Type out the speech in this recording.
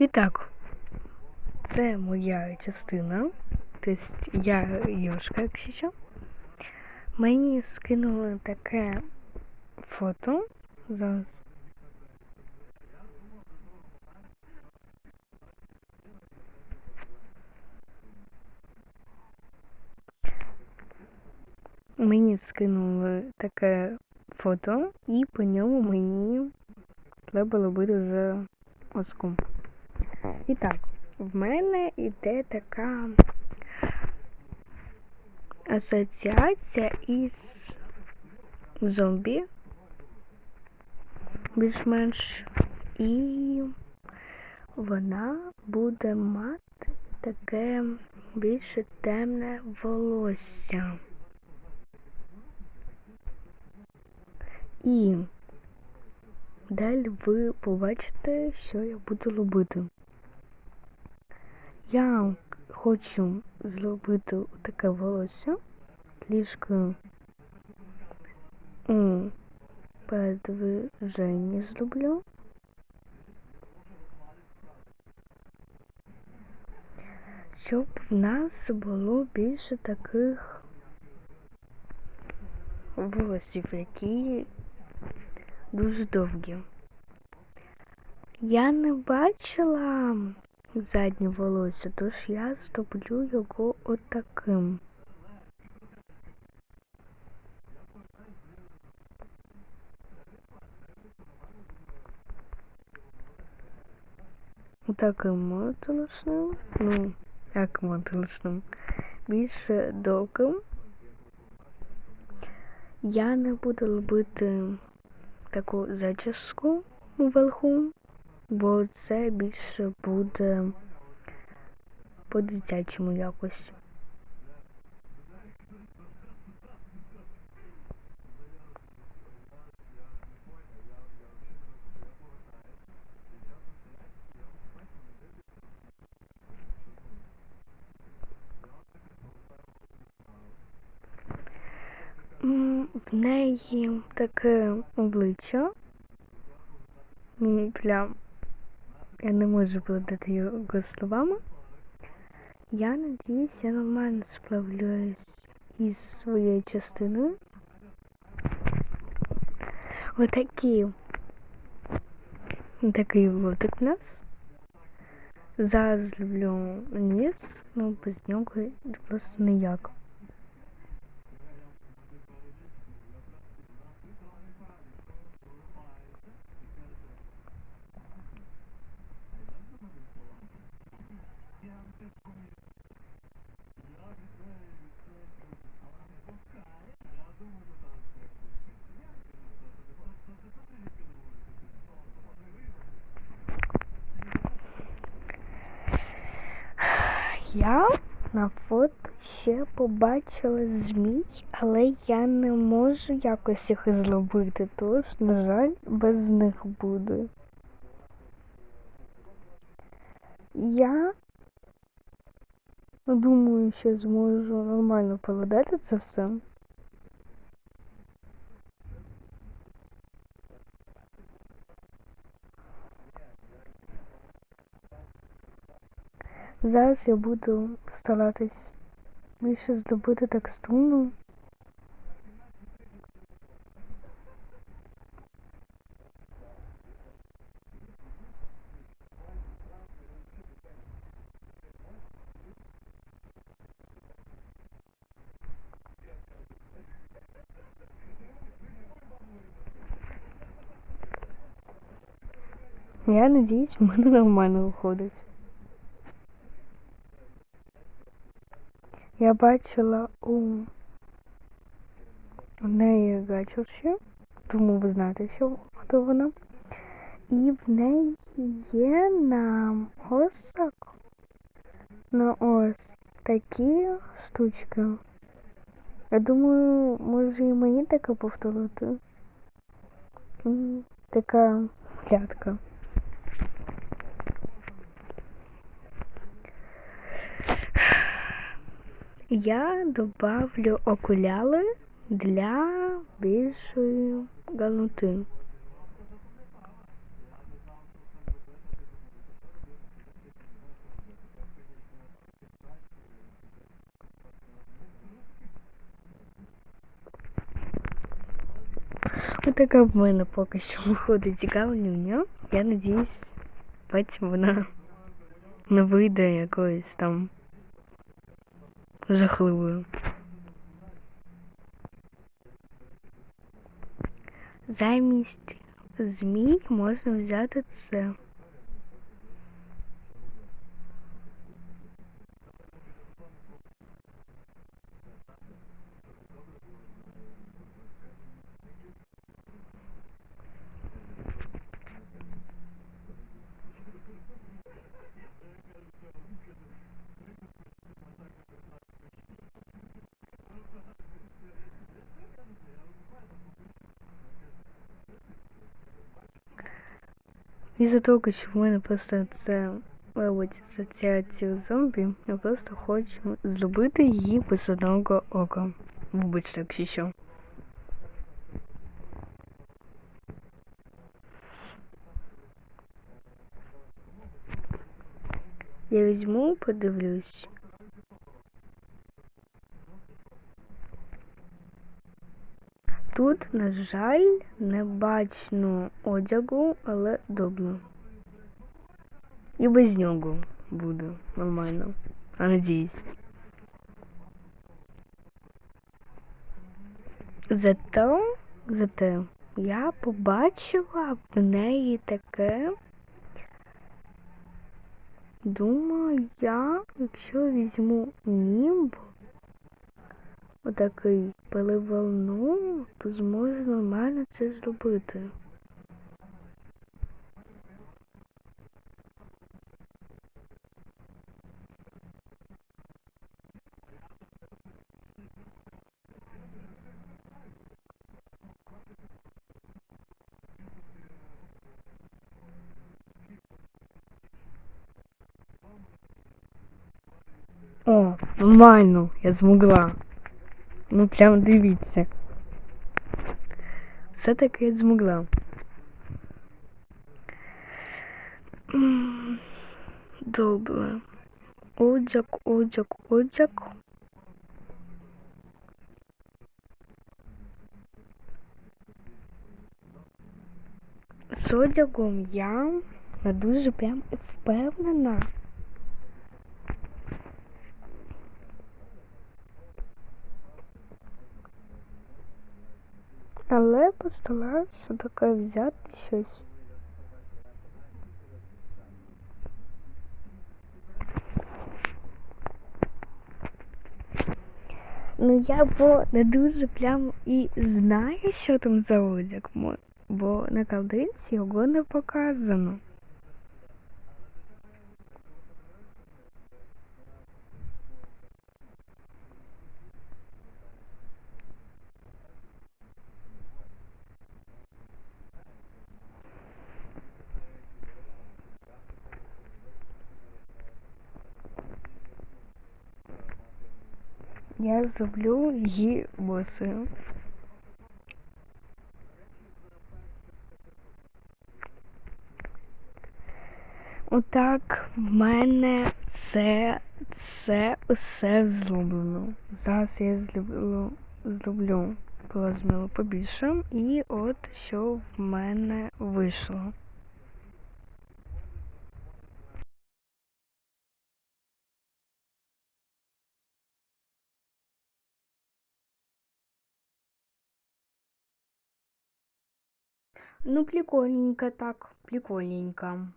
І так, це моя частина. Тобто я Юшка, якщо що. Мені скинули таке фото. Зараз. Мені скинули таке фото, і по ньому мені треба робити вже оску. І так, в мене йде така асоціація із зомбі більш-менш і вона буде мати таке більше темне волосся. І далі ви побачите, що я буду робити. Я хочу зробити таке волосся трішки у передвиженні зроблю. Щоб в нас було більше таких волосів, які дуже довгі. Я не бачила заднє волосся, тож я зроблю його отаким. Отаким мотилочним, ну, як мотилочним, більше довгим. Я не буду робити таку зачіску вверху, бо це більше буде по дитячому якось. В неї таке обличчя. Прям я не можу передати його словами. Я надіюсь, я нормально справляюсь із своєю частиною. Отакі. Такий лотик в нас. Зараз люблю ніс, ну без нього просто ніяк. Я на фото ще побачила змій, але я не можу якось їх зробити, тож, на жаль, без них буду. Я думаю, що зможу нормально поведати це все. Зараз я буду старатись більше здобути текстуру. Я надіюсь, в мене нормально виходить. Я бачила у неї гачурші, тому ви знаєте, що хто вона. І в неї є на осак на ось такі штучки. Я думаю, може і мені таке повторити. Така клятка. я добавлю окуляри для більшої галути. Отака в мене поки що виходить галюня. Я надіюсь, потім вона не вийде якоїсь там. Жахливою. Замість змій можна взяти це. Із-за того, що в мене просто це робить асоціацію зомбі, я просто хочу зробити її без одного ока. Вибачте, якщо що. Я візьму, подивлюсь. Тут, на жаль, не бачно одягу, але добре. І без нього буде нормально. А надіюсь. Зато, зате я побачила в неї таке. Думаю, я, якщо візьму німб, отакий переверну, то зможу нормально це зробити. О, нормально, я змогла. Ну прям дивіться. Все-таки я змогла. Добре. Одяг, одяг, одяг. З одягом я дуже прям впевнена. Але постараюся таке взяти щось. Ну я бо не дуже прям і знаю, що там за одяг, бо на калдинці його не показано. Я зроблю її босою. Отак в мене це, це усе зроблено. Зараз я зроблю, зроблю розміру побільше і от що в мене вийшло. Ну, прикольненько так, прикольненько.